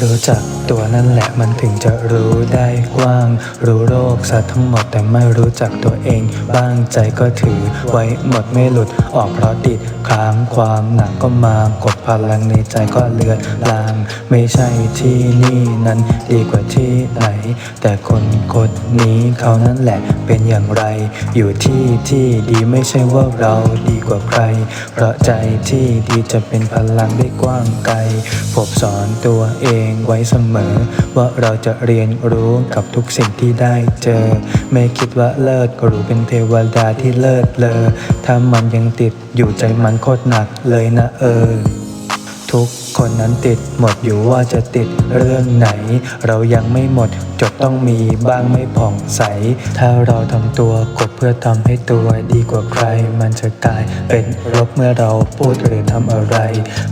รู้จัก ตัวนั่นแหละมันถึงจะรู้ได้กว้าง รู้โรคซะทั้งหมดแต่ไม่รู้จักตัวเอง บ้างใจก็ถือไว้หมดไม่หลุดออกเพราะติดค้างความหนักก็มากดพลังในใจก็เลือนลาง ไม่ใช่ที่นี่นั้นดีกว่าที่ไหน แต่คนคนนี้เขานั่นแหละเป็นอย่างไร อยู่ที่ที่ดีไม่ใช่ว่าเราดีกว่าใคร เพราะใจที่ดีจะเป็นพลังได้กว้างไกลผมสอนตัวเองไว้เสมอว่าเราจะเรียนรู้กับทุกสิ่งที่ได้เจอ ไม่คิดว่าเลิศหรูเป็นเทวดาที่เลิศเลอถ้ามันยังติดอยู่ใจมันโคตรหนักเลยนะเออ ทุกคนนั้นติดหมดอยู่ว่าจะติดเรื่องไหน เรายังไม่หมดจดต้องมีบ้างไม่ผ่องใส ถ้าเราทำตัวกดเพื่อทำให้ตัวดีกว่าใคร มันจะกลายเป็นลบเมื่อเราพูดหรือทำอะไร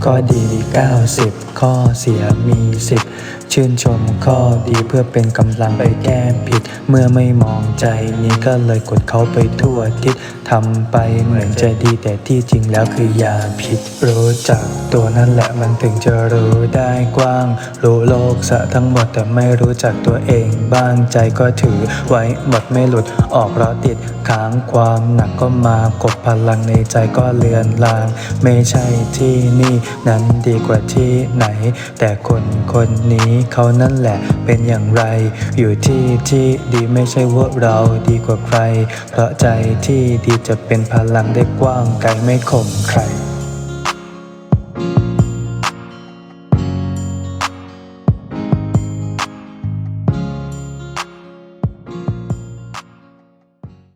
ก็ดีมี 90 ข้อเสียมี 10 ชื่นชมข้อดีเพื่อเป็นกำลังไปแก้ผิด เมื่อไม่มองใจนี้ก็เลยกดเขาไปทั่วทิศทำไปเหมือนจะดีแต่ที่จริงแล้วคือยาผิดรู้จักตัวนั่นแหละมันถึงจะรู้ได้กว้าง รู้โลกซะทั้งหมดแต่ไม่รู้จักตัวเองบ้างใจก็ถือไว้หมดไม่หลุดออกเพราะติดค้างความหนักก็มากดพลังในใจก็เลือนลาง ไม่ใช่ที่นี่นั้นดีกว่าที่ไหน แต่คนคนนี้เขานั่นแหละเป็นอย่างไร อยู่ที่ที่ดีไม่ใช่ว่าเราดีกว่าใคร เพราะใจที่ดีจะเป็นพลังได้กว้างไกลไม่ข่มใคร